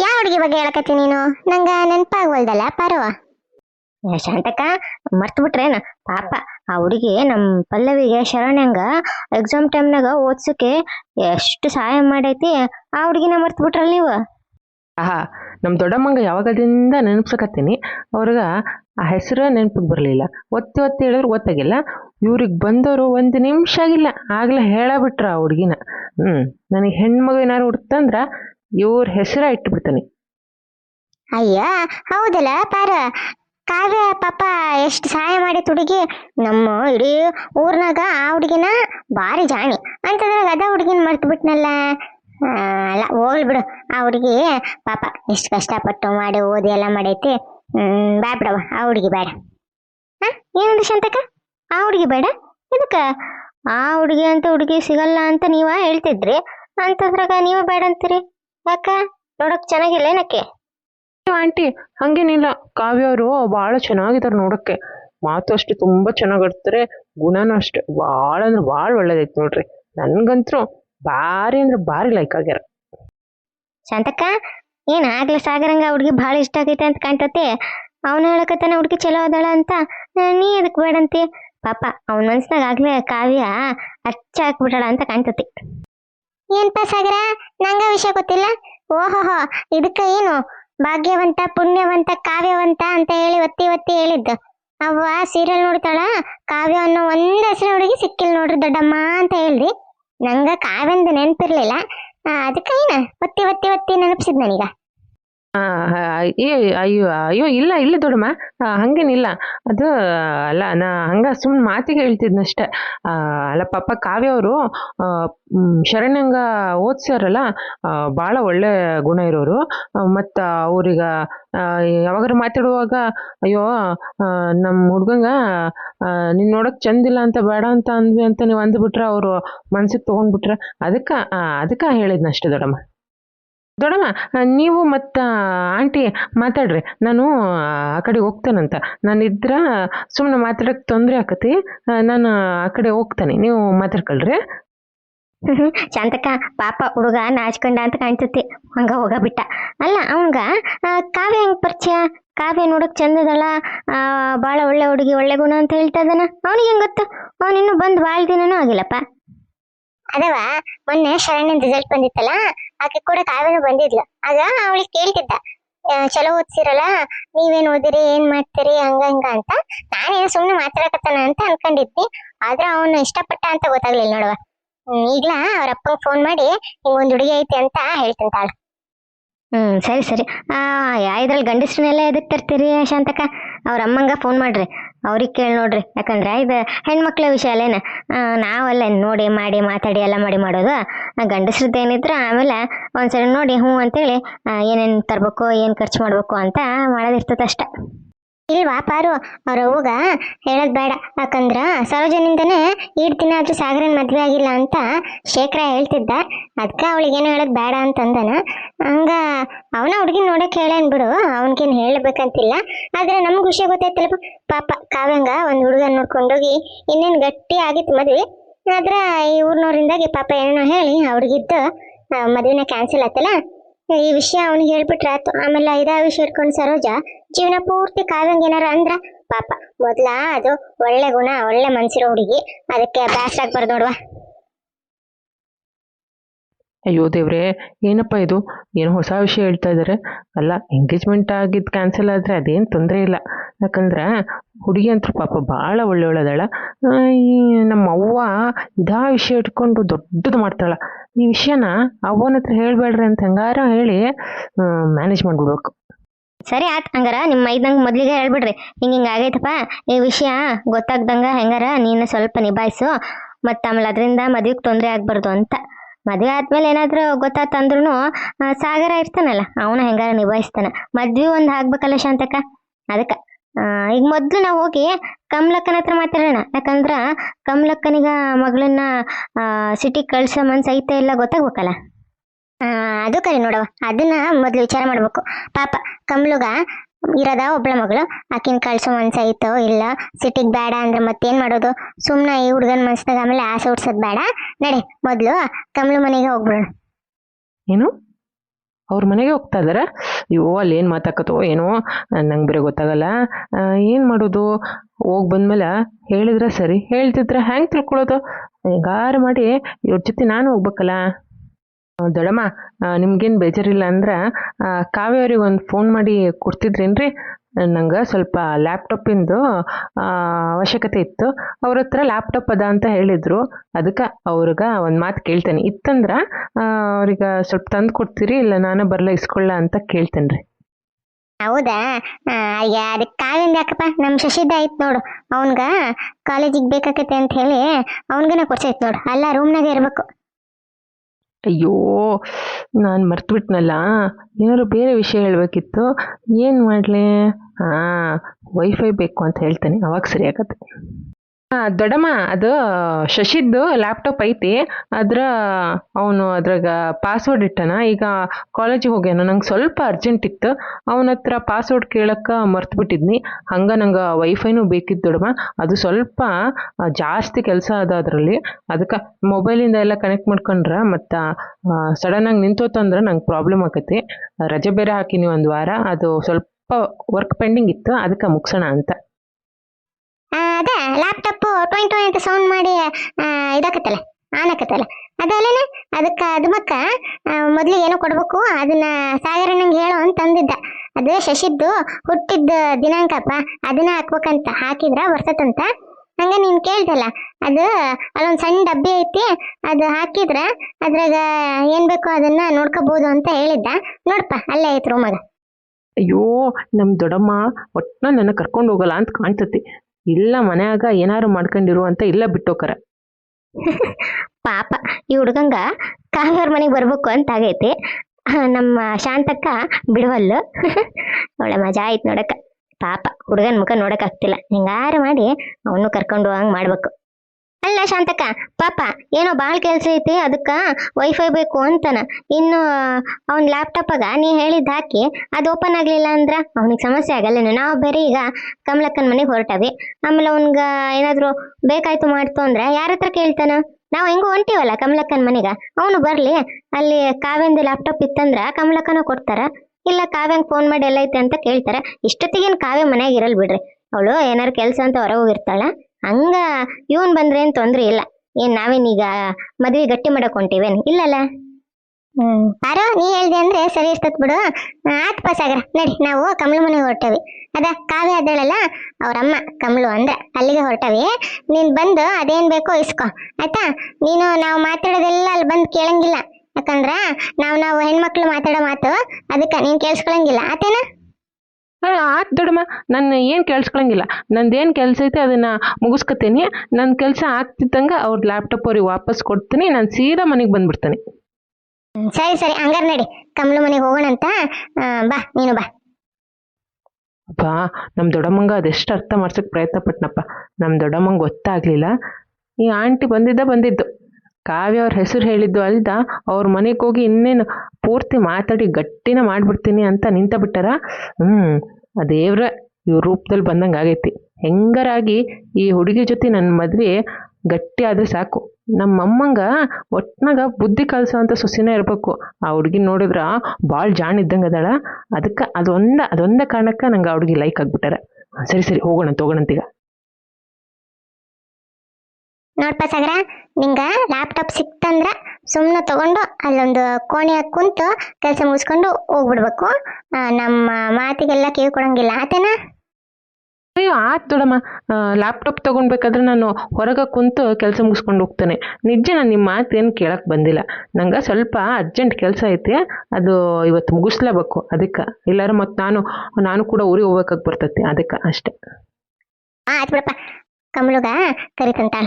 ಯಾವ ಹುಡುಗಿ ಬಗ್ಗೆ ಹೇಳಕತ್ತಿ ನೀನು? ನಂಗ ನೆನಪಾಗ್ವಲ್ದಲ್ಲ, ಪಾರವ. ಮರ್ತು ಬಿಟ್ರೇನ? ಪಾಪ, ಆ ಹುಡುಗಿ ನಮ್ಮ ಪಲ್ಲವಿಗೆ ಶರಣ್ಯಂಗ ಎಕ್ಸಾಮ್ ಟೈಮ್ನಾಗ ಓದ್ಸಕ್ಕೆ ಎಷ್ಟು ಸಹಾಯ ಮಾಡೈತಿ, ಆ ಹುಡುಗಿನ ಮರ್ತು ಬಿಟ್ರಲ್ಲ ನೀವು? ಆಹಾ ನಮ್ಮ ದೊಡ್ಡಮ್ಮಂಗ ಯಾವಾಗದಿಂದ ನೆನಪ್ಸಕತ್ತೀನಿ, ಅವ್ರಿಗ ಆ ಹೆಸರು ನೆನಪಿಗೆ ಬರಲಿಲ್ಲ. ಒತ್ತಿ ಒತ್ತಿ ಹೇಳಿದ್ರು ಗೊತ್ತಾಗಿಲ್ಲ. ಇವ್ರಿಗೆ ಬಂದವರು ಒಂದು ನಿಮಿಷ ಆಗಿಲ್ಲ, ಆಗಲೇ ಹೇಳಬಿಟ್ರ ಆ ಹುಡುಗಿನ. ಹ್ಞೂ ನನಗೆ ಹೆಣ್ಮಗು ಏನಾರು ಹುಡ್ತಂದ್ರ ಇವ್ರ ಹೆಸರ ಇಟ್ಬಿಡ್ತಾನೆ. ಅಯ್ಯ, ಹೌದಲ್ಲ ಪಾರ? ಕಾವ್ಯ ಪಾಪ ಎಷ್ಟು ಸಹಾಯ ಮಾಡಿ ಹುಡುಗಿ ನಮ್ಮ ಇಡೀ ಊರ್ನಾಗ ಆ ಹುಡುಗಿನ ಭಾರಿ ಜಾಣಿ. ಅಂತಂದ್ರಾಗ ಅದ ಹುಡುಗಿನ ಮರ್ತು ಬಿಟ್ನಲ್ಲ ಅಲ್ಲ, ಹೋಗ್ಲಿ ಬಿಡು. ಆ ಹುಡುಗಿ ಪಾಪ ಎಷ್ಟು ಕಷ್ಟಪಟ್ಟು ಮಾಡಿ ಓದಿ ಎಲ್ಲ ಮಾಡೈತಿ. ಹ್ಮ್ ಬಾ ಆ ಹುಡುಗಿ ಬೇಡ ಹ? ಏನಂದ ಶಾಂತಕ ಆ ಹುಡುಗಿ ಬೇಡ? ಇದಕ್ಕ ಆ ಹುಡುಗಿ ಅಂತ ಹುಡುಗಿ ಸಿಗಲ್ಲ ಅಂತ ನೀವ ಹೇಳ್ತಿದ್ರಿ. ಅಂತಂದ್ರಾಗ ನೀವೇ ಬೇಡ ಅಂತೀರಿ ಯಾಕ? ನೋಡಕ್ ಚೆನ್ನಾಗಿಲ್ಲ ಏನಕ್ಕೆ? ಆಂಟಿ ಹಂಗೇನಿಲ್ಲ. ಕಾವ್ಯ ಅವರು ಬಹಳ ಚೆನ್ನಾಗಿದ್ದಾರೆ ನೋಡಕ್ಕೆ. ಮಾತು ಅಷ್ಟು ತುಂಬಾ ಚೆನ್ನಾಗಿ ಆಡ್ತಾರೆ ಗುಣನೂ ಅಷ್ಟೇ. ಭಾಳ ಅಂದ್ರೆ ಭಾಳ ಒಳ್ಳೇದೈತೆ ನೋಡ್ರಿ. ನನ್ಗಂತೂ ಭಾರಿ ಅಂದ್ರೆ ಭಾರಿ ಲೈಕ್ ಆಗ್ಯಾರ. ಶಾಂತಕ್ಕ ಏನ್ ಆಗ್ಲ ಸಾಗರಂಗ ಹುಡುಗಿ ಭಾಳ ಇಷ್ಟ ಆಗೈತೆ ಅಂತ ಕಾಣ್ತತೆ? ಅವನ ಹೇಳಕತ್ತಾನ ಹುಡುಗಿ ಚಲೋ ಅದಾಳ ಅಂತ ನೀ ಅದಕ್ಕೆ ಬೇಡಂತಿ? ಪಾಪ ಅವನ ಮನ್ಸ್ನಾಗ ಆಗ್ಲೇ ಕಾವ್ಯ ಅಚ್ಚ ಹಾಕ್ಬಿಟ್ಟಾಳ ಅಂತ ಕಾಣ್ತತಿ. ಏನ್ಪ ಸಾಗರ? ನಂಗ ವಿಷಯ ಗೊತ್ತಿಲ್ಲ. ಓಹೋಹೋ, ಇದಕ್ಕ ಏನು? ಭಾಗ್ಯವಂತ, ಪುಣ್ಯವಂತ, ಕಾವ್ಯವಂತ ಅಂತ ಹೇಳಿ ಒತ್ತಿ ಒತ್ತಿ ಹೇಳಿದ್ದು. ಅವ್ವ ಸೀರಿಯಲ್ ನೋಡ್ತಾಳ, ಕಾವ್ಯ ಅನ್ನೋ ಒಂದ್ ಹೆಸರು ಹುಡುಗಿ ಸಿಕ್ಕಿಲ್ಲ ನೋಡ್ರಿ ದೊಡ್ಡಮ್ಮ ಅಂತ ಹೇಳ್ರಿ. ನಂಗ ಕಾವ್ಯಂದು ನೆನಪಿರ್ಲಿಲ್ಲ. ಅದಕ್ಕ ಏನ? ಒತ್ತಿ ಒತ್ತಿ ಒತ್ತಿ ನೆನಪಿಸಿದ್ ನನಗ. ಏ, ಅಯ್ಯೋ ಅಯ್ಯೋ, ಇಲ್ಲ ಇಲ್ಲ ದೊಡಮ್ಮ ಹಂಗೇನಿಲ್ಲ. ಅದು, ಅಲ್ಲ, ನಾ ಹಂಗ ಸುಮ್ಮನೆ ಮಾತಿಗೆ ಹೇಳ್ತಿದ್ನಷ್ಟೆ. ಅಲ್ಲ, ಪಾಪ ಕಾವ್ಯ ಅವರು ಶರಣ್ಯಂಗ ಓದ್ಸ್ಯಾರಲ್ಲ ಬಹಳ ಒಳ್ಳೆ ಗುಣ ಇರೋರು. ಮತ್ತು ಅವ್ರೀಗ ಯಾವಾಗಾರ ಮಾತಾಡುವಾಗ, ಅಯ್ಯೋ ನಮ್ಮ ಹುಡ್ಗಂಗ ನೀನು ನೋಡೋಕೆ ಚಂದಿಲ್ಲ ಅಂತ, ಬೇಡ ಅಂತ ಅಂದ್ವಿ ಅಂತ ನೀವು ಅಂದ್ಬಿಟ್ರೆ ಅವರು ಮನ್ಸಿಗೆ ತೊಗೊಂಡ್ಬಿಟ್ರೆ, ಅದಕ್ಕೆ ಅದಕ್ಕೆ ಹೇಳಿದ್ನಷ್ಟೇ ದೊಡ್ಡಮ್ಮ. ದೊಡ್ಡಮ್ಮ ಆ, ನೀವು ಮತ್ತು ಆಂಟಿ ಮಾತಾಡ್ರಿ. ನಾನು ಆ ಕಡೆ ಹೋಗ್ತೇನಂತ. ನಾನು ಇದ್ರ ಸುಮ್ಮನೆ ಮಾತಾಡಕ್ಕೆ ತೊಂದರೆ ಆಕತಿ. ಆ, ನಾನು ಆ ಕಡೆ ಹೋಗ್ತೇನೆ. ನೀವು ಮಾತಾಡ್ಕೊಳ್ರಿ. ಶಾಂತಕ್ಕ ಪಾಪ ಹುಡುಗ ನಾಚ್ಕೊಂಡ ಅಂತ ಕಾಣ್ತತಿ. ಹಂಗ ಹೋಗ ಬಿಟ್ಟ. ಅಲ್ಲ ಅವಂಗ ಕಾವ್ಯ ಹೆಂಗ್ ಪರಿಚಯ? ಕಾವ್ಯ ನೋಡಕ್ ಚಂದದಳ ಆ ಬಾಳ ಒಳ್ಳೆ ಹುಡುಗಿ ಒಳ್ಳೆ ಗುಣ ಅಂತ ಹೇಳ್ತಾ ಇದ್ದಾನ. ಅವನಿಗೆ ಹೆಂಗ್ ಗೊತ್ತು? ಅವನಿನ್ನು ಬಂದ್ ಬಾಳ ದಿನನೂ ಆಗಿಲ್ಲಪ್ಪ. ಅದವ? ಮೊನ್ನೆ ಶರಣ್ಯನ್ ರಿಸಲ್ಟ್ ಬಂದಿತ್ತಲ್ಲ? ಆಕೆ ಕೂಡ ತಾವೇನು ಬಂದಿದ್ಲು. ಆಗ ಅವಳಿಗೆ ಕೇಳ್ತಿದ್ದ ಚಲೋ ಓದ್ಸಿರಲ್ಲ, ನೀವೇನ್ ಓದಿರಿ, ಏನ್ ಮಾಡ್ತೀರಿ, ಹಂಗ ಅಂತ? ನಾನೇನು ಸುಮ್ನೆ ಮಾತಾಡಕತ್ತಾನ ಅಂತ ಅನ್ಕೊಂಡಿದ್ನಿ. ಆದ್ರೆ ಅವನು ಇಷ್ಟಪಟ್ಟ ಅಂತ ಗೊತ್ತಾಗ್ಲಿಲ್ಲ ನೋಡುವ. ಈಗ್ಲ ಅವ್ರ ಅಪ್ಪಂಗ್ ಫೋನ್ ಮಾಡಿ, ಹಿಂಗೊಂದ್ ಹುಡುಗಿ ಐತಿ ಅಂತ ಹೇಳ್ತಂತಾಳ. ಹ್ಮ್, ಸರಿ ಸರಿ. ಇದ್ರಲ್ಲಿ ಗಂಡಸ್ರನ್ನೆಲ್ಲ ಎದಕ್ ತರ್ತೀರಿ ಶಾಂತಕ ಅವ್ರ ಅಮ್ಮಂಗೆ ಫೋನ್ ಮಾಡ್ರಿ. ಅವ್ರಿಗೆ ಕೇಳಿ ನೋಡ್ರಿ. ಯಾಕಂದ್ರೆ ಇದು ಹೆಣ್ಮಕ್ಳ ವಿಷಯ ಅಲ್ಲೇನ? ನಾವಲ್ಲ ನೋಡಿ, ಮಾಡಿ, ಮಾತಾಡಿ, ಎಲ್ಲ ಮಾಡಿ ಮಾಡೋದು. ಗಂಡಸ್ರದ್ದು ಏನಿದ್ರೆ ಆಮೇಲೆ ಒಂದ್ಸರಿ ನೋಡಿ, ಹ್ಞೂ ಅಂತೇಳಿ ಏನೇನು ತರಬೇಕು, ಏನು ಖರ್ಚು ಮಾಡಬೇಕು ಅಂತ ಮಾಡೋದಿರ್ತದ ಅಷ್ಟ. ಇಲ್ವಾ ಪಾರು, ಅವ್ರ ಅವ್ವಗ ಹೇಳಕ್ ಬೇಡ. ಯಾಕಂದ್ರ ಸರೋಜನಿಂದನೇ ಈಡ್ ದಿನ ಆದ್ರೂ ಸಾಗರನ್ ಮದ್ವೆ ಆಗಿಲ್ಲ ಅಂತ ಶೇಖರ ಹೇಳ್ತಿದ್ದ. ಅದ್ಕ ಅವಳಿಗೇನು ಹೇಳೋದು ಬೇಡ ಅಂತಂದನ. ಹಂಗ ಅವನ ಹುಡುಗಿನ ನೋಡಕ್ ಹೇಳೇನ್ ಬಿಡು ಅವನ್ಗೇನು ಹೇಳಬೇಕಂತಿಲ್ಲ. ಆದ್ರೆ ನಮ್ಗೆ ಖುಷಿ ಗೊತ್ತೈತಲ್ಲ ಪಾಪ, ಕಾವ್ಯಂಗ ಒಂದ್ ಹುಡುಗನ್ ನೋಡ್ಕೊಂಡೋಗಿ ಇನ್ನೇನ್ ಗಟ್ಟಿ ಆಗಿತ್ತು ಮದ್ವೆ. ಆದ್ರ ಈ ಊರ್ನವ್ರಿಂದಾಗಿ ಪಾಪ ಏನೋ ಹೇಳಿ, ಆ ಹುಡುಗಿದ್ದು ಮದ್ವೆನ ಕ್ಯಾನ್ಸಲ್ ಆಯ್ತಲ್ಲ ಈ ವಿಷಯ ಅವನು ಹೇಳ್ಬಿಟ್ರೆ ಆತು ಆಮೇಲೆ ಇದ ವಿಷಯ ಇಟ್ಕೊಂಡು ಸರೋಜ ಜೀವನ ಪೂರ್ತಿ ಕಾವ್ಯಂಗ್ ಏನಾರ ಅಂದ್ರ ಪಾಪ ಮೊದ್ಲ ಅದು ಒಳ್ಳೆ ಗುಣ, ಒಳ್ಳೆ ಮನ್ಸಿರೋ ಹುಡುಗಿ. ಅದಕ್ಕೆ ಬ್ಯಾಸ್ರ ಆಗ್ಬಾರ್ದು ನೋಡುವ. ಅಯ್ಯೋ ದೇವ್ರೆ, ಏನಪ್ಪ ಇದು? ಏನು ಹೊಸ ವಿಷಯ ಹೇಳ್ತಾ ಇದ್ದಾರೆ ಅಲ್ಲ ಎಂಗೇಜ್ಮೆಂಟ್ ಆಗಿದ್ದು ಕ್ಯಾನ್ಸಲ್ ಆದರೆ ಅದೇನು ತೊಂದರೆ ಇಲ್ಲ. ಯಾಕಂದ್ರೆ, ಹುಡುಗಿ ಅಂತೂ ಪಾಪ ಭಾಳ ಒಳ್ಳೆಯವಳದಾಳ. ಈ ನಮ್ಮ ಅವ್ವ ಇದಾ ವಿಷಯ ಇಟ್ಕೊಂಡು ದೊಡ್ಡದು ಮಾಡ್ತಾಳೆ. ಈ ವಿಷಯನ ಅವ್ವನ ಹತ್ರ ಹೇಳ್ಬೇಡ್ರಿ ಅಂತ ಹಂಗಾರ ಹೇಳಿ ಮ್ಯಾನೇಜ್ ಮಾಡಿಬಿಡ್ಬೇಕು. ಸರಿ ಆತ್, ಹಂಗಾರ ನಿಮ್ಮ ಮೈದಂಗ್ ಮೊದಲಿಗೆ ಹೇಳ್ಬಿಡ್ರಿ. ಹಿಂಗೆ ಹಿಂಗೆ ಆಗೈತಪ್ಪ. ಈ ವಿಷಯ ಗೊತ್ತಾಗ್ದಂಗ ಹೆಂಗಾರ ನೀನು ಸ್ವಲ್ಪ ನಿಭಾಯಿಸು. ಮತ್ತು ಆಮೇಲೆ ಅದರಿಂದ ಮದುವೆಗೆ ತೊಂದರೆ ಆಗಬಾರ್ದು ಅಂತ. ಮದ್ವೆ ಆದ್ಮೇಲೆ ಏನಾದ್ರೂ ಗೊತ್ತಾತಂದ್ರೂ ಸಾಗರ ಇರ್ತಾನಲ್ಲ, ಅವನ ಹೆಂಗಾರ ನಿಭಾಯಿಸ್ತಾನ. ಮದ್ವೆ ಒಂದ್ ಆಗ್ಬೇಕಲ್ಲ ಶಾಂತಕ್ಕ? ಅದಕ್ಕ ಈಗ ಮೊದ್ಲು ನಾವು ಹೋಗಿ ಕಮಲಕ್ಕನ ಹತ್ರ ಮಾತಾಡೋಣ. ಯಾಕಂದ್ರ ಕಮಲಕ್ಕನಿಗ ಮಗಳನ್ನ ಸಿಟಿ ಕಳ್ಸೋ ಮನ್ಸು ಐತೆ ಇಲ್ಲ ಗೊತ್ತಾಗ್ಬೇಕಲ್ಲ? ಅದು ಕರಿ ನೋಡವ ಅದನ್ನ ಮೊದ್ಲು ವಿಚಾರ ಮಾಡ್ಬೇಕು. ಪಾಪ, ಕಮ್ಲುಗ ಇರೋದ ಒಬ್ಳ ಮಗಳು? ಆಕಿನ ಕಳ್ಸೋ ಮನ್ಸ ಐತೋ ಇಲ್ಲ? ಸಿಟಿಗೆ ಬೇಡ ಅಂದ್ರೆ ಮತ್ತೇನು ಮಾಡೋದು? ಸುಮ್ಮನೆ ಈ ಹುಡುಗನ ಮನ್ಸ್ದಾಗ ಆಮೇಲೆ ಆಸೆ ಹುಡ್ಸೋದು ಬೇಡ? ನಡಿ, ಮೊದ್ಲು ಕಮ್ಲು ಮನೆಗೆ ಹೋಗ್ಬಿಡೋಣ. ಏನು? ಅವ್ರ ಮನೆಗೆ ಹೋಗ್ತಾ ಇದಾರ? ಅಯ್ಯೋ ಅಲ್ಲಿ ಏನು ಮಾತಾಕತ್ತೋ ಏನೋ? ನಂಗೆ ಬೇರೆ ಗೊತ್ತಾಗಲ್ಲ. ಏನು ಮಾಡೋದು? ಹೋಗಿ ಬಂದ್ಮೇಲೆ ಹೇಳಿದ್ರೆ ಸರಿ. ಹೇಳ್ತಿದ್ರೆ ಹೆಂಗೆ ತಿಳ್ಕೊಳ್ಳೋದು ಗಾರ ಮಾಡಿ ಇವ್ರ ಜೊತೆ ನಾನು ಹೋಗ್ಬೇಕಲ್ಲ? ದೊಡಮ್ಮ ನಿಮ್ಗೇನು ಬೇಜಾರಿಲ್ಲ ಅಂದ್ರೆ ಆ, ಕಾವ್ಯ ಅವ್ರಿಗೆ ಒಂದು ಫೋನ್ ಮಾಡಿ ಕೊಡ್ತಿದ್ರೇನ್ರಿ? ನಂಗೆ ಸ್ವಲ್ಪ ಲ್ಯಾಪ್ಟಾಪಿಂದು ಅವಶ್ಯಕತೆ ಇತ್ತು. ಅವ್ರ ಹತ್ರ ಲ್ಯಾಪ್ಟಾಪ್ ಅದ ಅಂತ ಹೇಳಿದ್ರು. ಅದಕ್ಕೆ ಅವ್ರಿಗೆ ಒಂದು ಮಾತು ಕೇಳ್ತೇನೆ. ಇತ್ತಂದ್ರೆ ಅವ್ರಿಗೆ ಸ್ವಲ್ಪ ತಂದು ಕೊಡ್ತೀರಿ ಇಲ್ಲ ನಾನು ಬರಲ್ಲ ಇಸ್ಕೊಳ್ಳ ಅಂತ ಕೇಳ್ತೇನೆ ಹೌದಾ? ಅಯ್ಯ ಅದಕ್ಕೆ ಕಾವಿಂದ ಯಾಕಪ್ಪ? ನಮ್ಮ ಶಶಿದ್ದ ಆಯ್ತು ನೋಡು. ಅವನ್ಗ ಕಾಲೇಜಿಗೆ ಬೇಕಾಕೈತೆ ಅಂತ ಹೇಳಿ ಅವನ್ಗನ ಕೊಡ್ಸೈತ್ ನೋಡು. ಅಲ್ಲ ರೂಮ್ನಾಗೆ ಇರ್ಬೇಕು. ಅಯ್ಯೋ, ನಾನು ಮರ್ತುಬಿಟ್ನಲ್ಲ? ಏನಾದ್ರು ಬೇರೆ ವಿಷಯ ಹೇಳಬೇಕಿತ್ತು? ಏನು ಮಾಡಲಿ? ಹಾಂ ವೈಫೈ ಬೇಕು ಅಂತ ಹೇಳ್ತೀನಿ, ಅವಾಗ ಸರಿ ಆಗತ್ತೆ. ಹಾಂ ದೊಡ್ಡಮ್ಮ, ಅದು ಶಶಿದ್ದು ಲ್ಯಾಪ್ಟಾಪ್ ಐತಿ. ಅದ್ರ, ಅವನು ಅದ್ರಾಗ ಪಾಸ್ವರ್ಡ್ ಇಟ್ಟನ. ಈಗ ಕಾಲೇಜಿಗೆ ಹೋಗ್ಯಾನ. ನಂಗೆ ಸ್ವಲ್ಪ ಅರ್ಜೆಂಟ್ ಇತ್ತು. ಅವನ ಹತ್ರ ಪಾಸ್ವರ್ಡ್ ಕೇಳಕ್ಕೆ ಮರ್ತ್ಬಿಟ್ಟಿದ್ನಿ ಹಂಗೆ ನಂಗೆ ವೈಫೈನೂ ಬೇಕಿತ್ತು ದೊಡ್ಡಮ್ಮ. ಅದು ಸ್ವಲ್ಪ ಜಾಸ್ತಿ ಕೆಲಸ ಅದ ಅದರಲ್ಲಿ. ಅದಕ್ಕೆ ಮೊಬೈಲಿಂದ ಎಲ್ಲ ಕನೆಕ್ಟ್ ಮಾಡ್ಕೊಂಡ್ರೆ ಮತ್ತು ಆಗಿ ನಿಂತೋತಂದ್ರೆ ನಂಗೆ ಪ್ರಾಬ್ಲಮ್ ಆಗತ್ತೆ ರಜೆ ಬೇರೆ ಹಾಕಿನಿ ಒಂದು ವಾರ. ಅದು ಸ್ವಲ್ಪ ವರ್ಕ್ ಪೆಂಡಿಂಗ್ ಇತ್ತು. ಅದಕ್ಕೆ ಮುಗ್ಸೋಣ ಅಂತ. ಅದ ಲ್ಯಾಪ್ಟಾಪ್ ಟ್ವೆಂಟಿ ಟ್ವೆಂಟಿ ಅಂತ ಸೌಂಡ್ ಮಾಡಿ ಇದಾಕತ್ತಲ್ಲ ಆನ್ ಅದಲ್ಲೇನೆ, ಅದಕ್ಕೆ ಅದಮಕ್ಕ ಮೊದ್ಲಿಗೆ ಏನೋ ಕೊಡ್ಬೇಕು, ಅದನ್ನ ಸಾಗರ ನಂಗೆ ಹೇಳು ಅಂತ ಅಂದಿದ್ದ ಅದೇ ಶಶಿದ್ದು ಹುಟ್ಟಿದ್ದ ದಿನಾಂಕಪ್ಪ ಅದನ್ನ ಹಾಕ್ಬೇಕಂತ, ಹಾಕಿದ್ರ ಬರ್ತದಂತ ಹಂಗ ನೀನ್ ಕೇಳ್ದಲ್ಲ, ಅದು ಅಲ್ಲೊಂದ್ ಸಣ್ಣ ಡಬ್ಬಿ ಐತಿ, ಅದು ಹಾಕಿದ್ರ, ಅದ್ರಾಗ ಏನ್ ಬೇಕೋ ಅದನ್ನ ನೋಡ್ಕೋಬಹುದು ಅಂತ ಹೇಳಿದ್ದ. ನೋಡಪ್ಪ ಅಲ್ಲೇ ಐತ್ರ ರೂಮಾಗ ಅಯ್ಯೋ ನಮ್ಮ ದೊಡ್ಡಮ್ಮ ಒಟ್ನ ನನ್ನ ಕರ್ಕೊಂಡು ಹೋಗಲ್ಲ ಅಂತ ಕಾಣ್ತತಿ. ಇಲ್ಲ ಮನ್ಯಾಗ ಏನಾರು ಮಾಡ್ಕೊಂಡಿರು ಅಂತ ಇಲ್ಲ ಬಿಟ್ಟೋಕರ. ಪಾಪ, ಈ ಹುಡ್ಗಂಗ ಕಾವ್ಯವ್ರ ಮನೆಗೆ ಬರ್ಬೇಕು ಅಂತ ಆಗೈತಿ. ನಮ್ಮ ಶಾಂತಕ್ಕ ಬಿಡವಲ್ಲು. ಒಳ್ಳೆ ಮಜಾ ಆಯ್ತು ನೋಡಕ್ಕ. ಪಾಪ, ಹುಡುಗನ ಮುಖ ನೋಡಕ್ ಆಗ್ತಿಲ್ಲ. ಹಿಂಗಾರ ಮಾಡಿ ಅವನು ಕರ್ಕೊಂಡು ಹೋಗಂಗ್ ಮಾಡ್ಬೇಕು. ಅಲ್ಲ ಶಾಂತಕ್ಕ, ಪಾಪ, ಏನೋ ಭಾಳ ಕೆಲ್ಸ ಐತಿ, ಅದಕ್ಕ ವೈಫೈ ಬೇಕು ಅಂತಾನ. ಇನ್ನು, ಅವ್ನ ಲ್ಯಾಪ್ಟಾಪಾಗ ನೀ ಹೇಳಿದ್ ಹಾಕಿ, ಅದು ಓಪನ್ ಆಗ್ಲಿಲ್ಲ ಅಂದ್ರ ಅವ್ನಿಗೆ ಸಮಸ್ಯೆ ಆಗಲ್ಲ ನಾವು ಬೇರೆ ಈಗ ಕಮಲಕ್ಕನ ಮನೆಗೆ ಹೊರಟವಿ. ಆಮೇಲೆ ಅವನ್ಗ ಏನಾದರೂ ಬೇಕಾಯ್ತು ಮಾಡ್ತು ಅಂದ್ರೆ ಯಾರ ಹತ್ರ ಕೇಳ್ತಾನ? ನಾವು ಹೆಂಗೋ ಹೊಂಟಿವಲ್ಲ ಕಮಲಕ್ಕನ ಮನೆಗ. ಅವನು ಬರಲಿ, ಅಲ್ಲಿ ಕಾವ್ಯಂದು ಲ್ಯಾಪ್ಟಾಪ್ ಇತ್ತಂದ್ರ ಕಮಲಕ್ಕನ ಕೊಡ್ತಾರ. ಇಲ್ಲ ಕಾವ್ಯಂಗ್ ಫೋನ್ ಮಾಡಿ ಎಲ್ಲ ಐತೆ ಅಂತ ಕೇಳ್ತಾರೆ. ಇಷ್ಟೊತ್ತಿಗೇನ್ ಕಾವ್ಯ ಮನೆಯಾಗ ಇರಲ್ ಬಿಡ್ರಿ. ಅವಳು ಏನಾರು ಕೆಲಸ ಅಂತ ಹೊರ ಹೋಗಿರ್ತಾಳ. ಹಂಗ ಇವನ್ ಬಂದ್ರೆ ಏನ್ ತೊಂದ್ರೆ ಇಲ್ಲ. ಏನ್ ನಾವೇನೀಗ ಮದ್ವೆ ಗಟ್ಟಿ ಮಾಡಕ್ ಹೊಂಟಿವೇನ್? ಇಲ್ಲಲ್ಲ? ಹ್ಮ್. ಆರೋ ನೀ ಹೇಳ್ದೆ ಅಂದ್ರೆ ಸರಿ ಇರ್ತತ್ ಬಿಡು. ಆತ್ ಸಾಗರ. ನಡಿ ನಾವು ಕಮಲ ಮನೆಗೆ ಹೊರಟವಿ. ಅದ ಕಾವ್ಯ ಅದಳಲ್ಲ ಅವ್ರಮ್ಮ ಕಮಲು ಅಂದ್ರ ಅಲ್ಲಿಗೆ ಹೊರಟವಿ. ನೀನ್ ಬಂದು ಅದೇನ್ ಬೇಕೋ ಇಸ್ಕೊ. ಆಯ್ತಾ? ನೀನು ನಾವು ಮಾತಾಡೋದೆಲ್ಲ ಅಲ್ಲಿ ಬಂದು ಕೇಳಂಗಿಲ್ಲ. ಯಾಕಂದ್ರ ನಾವು ನಾವು ಹೆಣ್ಮಕ್ಳು ಮಾತಾಡೋ ಮಾತು ಅದಕ್ಕ ನೀನ್ ಕೇಳಿಸ್ಕೊಳಂಗಿಲ್ಲ. ಆತೇನ? ಆತ್ ದೊಡ್ಡಮ್ಮ ನನ್ನ ಏನು ಕೇಳಿಸ್ಕೊಳಂಗಿಲ್ಲ ನಂದೇನು ಕೆಲಸ ಐತೆ ಅದನ್ನ ಮುಗಿಸ್ಕೊತೀನಿ. ನನ್ನ ಕೆಲಸ ಆಗ್ತಿದ್ದಂಗೆ ಅವ್ರ ಲ್ಯಾಪ್ಟಾಪ್ ಅವ್ರಿಗೆ ವಾಪಸ್ ಕೊಡ್ತೀನಿ. ನಾನು ಸೀದಾ ಮನೆಗೆ ಬಂದ್ಬಿಡ್ತೇನೆ. ಸರಿ ಸರಿ. ಹಂಗಾರೆ ನಡಿ. ಕಮಲು ಮನೆಗೆ ಹೋಗೋಣಂತ. ಅಂತ ಬಾ ನೀನು ಬಾ. ಬಾ ನಮ್ಮ ದೊಡ್ಡಮ್ಮಂಗ ಅದೆಷ್ಟು ಅರ್ಥ ಮಾಡ್ಸೋಕೆ ಪ್ರಯತ್ನ ಪಟ್ನಪ್ಪ. ನಮ್ಮ ದೊಡ್ಡಮ್ಮಂಗೆ ಗೊತ್ತಾಗ್ಲಿಲ್ಲ. ಈ ಆಂಟಿ ಬಂದಿದ್ದ ಬಂದಿದ್ದು. ಕಾವ್ಯ ಅವ್ರ ಹೆಸರು ಹೇಳಿದ್ದು ಅಲ್ದ ಅವ್ರ ಮನೆಗೆ ಹೋಗಿ ಇನ್ನೇನು ಪೂರ್ತಿ ಮಾತಾಡಿ ಗಟ್ಟಿನ ಮಾಡಿಬಿಡ್ತೀನಿ ಅಂತ ನಿಂತ ಬಿಟ್ಟಾರ ಹ್ಞೂ ಆ ದೇವ್ರ ಇವ್ರ ರೂಪದಲ್ಲಿ ಬಂದಂಗೆ ಆಗೈತಿ. ಹೆಂಗರಾಗಿ ಈ ಹುಡುಗಿ ಜೊತೆ ನನ್ನ ಮದ್ವೆ ಗಟ್ಟಿ ಆದ್ರೆ ಸಾಕು. ನಮ್ಮ ಅಮ್ಮಂಗ ಒಟ್ನಾಗ ಬುದ್ಧಿ ಕಲಿಸೋವಂಥ ಸೊಸಿನೇ ಇರಬೇಕು. ಆ ಹುಡುಗಿ ನೋಡಿದ್ರೆ ಭಾಳ ಜಾಣ ಇದ್ದಂಗೆ ಅದಾಳ. ಅದಕ್ಕೆ ಅದೊಂದ ಅದೊಂದ ಕಾರಣಕ್ಕೆ ನಂಗೆ ಆ ಹುಡುಗಿ ಲೈಕ್ ಆಗ್ಬಿಟ್ಟಾರ. ಸರಿ ಸರಿ, ಹೋಗೋಣ ಹೋಗೋಣಂತೀಗ ನೋಡ್ಪ ಸಾಗರ ನಿಂಗ ಲ್ಯಾಪ್ಟಾಪ್ ಸಿಕ್ತಂದ್ರ ಸುಮ್ಮನೆ ತಗೊಂಡು ಅಲ್ಲೊಂದು ಕೋಣೆಯಾಗ ಕುಂತು ಕೆಲಸ ಮುಗಿಸ್ಕೊಂಡು ಹೋಗ್ಬಿಡ್ಬೇಕು. ನಮ್ಮ ಮಾತಿಗೆಲ್ಲ ಕೇಳ್ಕೊಳಂಗಿಲ್ಲ ಆತೇನ? ಅಯ್ಯೋ ಆತ್ ದೊಡಮ್ಮ. ಲ್ಯಾಪ್ಟಾಪ್ ತೊಗೊಳ್ಬೇಕಾದ್ರೆ ನಾನು ಹೊರಗೆ ಕುಂತು ಕೆಲಸ ಮುಗಿಸ್ಕೊಂಡು ಹೋಗ್ತೇನೆ. ನಿಜ ನಾನು ನಿಮ್ಮ ಮಾತೇನು ಕೇಳಕ್ಕೆ ಬಂದಿಲ್ಲ. ನಂಗೆ ಸ್ವಲ್ಪ ಅರ್ಜೆಂಟ್ ಕೆಲಸ ಐತೆ. ಅದು ಇವತ್ತು ಮುಗಿಸ್ಲೇಬೇಕು ಅದಕ್ಕೆ. ಇಲ್ಲಾರ ಮತ್ತು ನಾನು ನಾನು ಕೂಡ ಊರಿಗೆ ಹೋಗ್ಬೇಕಾಗಿ ಬರ್ತೈತಿ ಅದಕ್ಕೆ ಅಷ್ಟೇ. ಆಯ್ತು ಬಿಡಪ್ಪ. ಕಮಲುಗ ಕರಿತಂತಾಳ.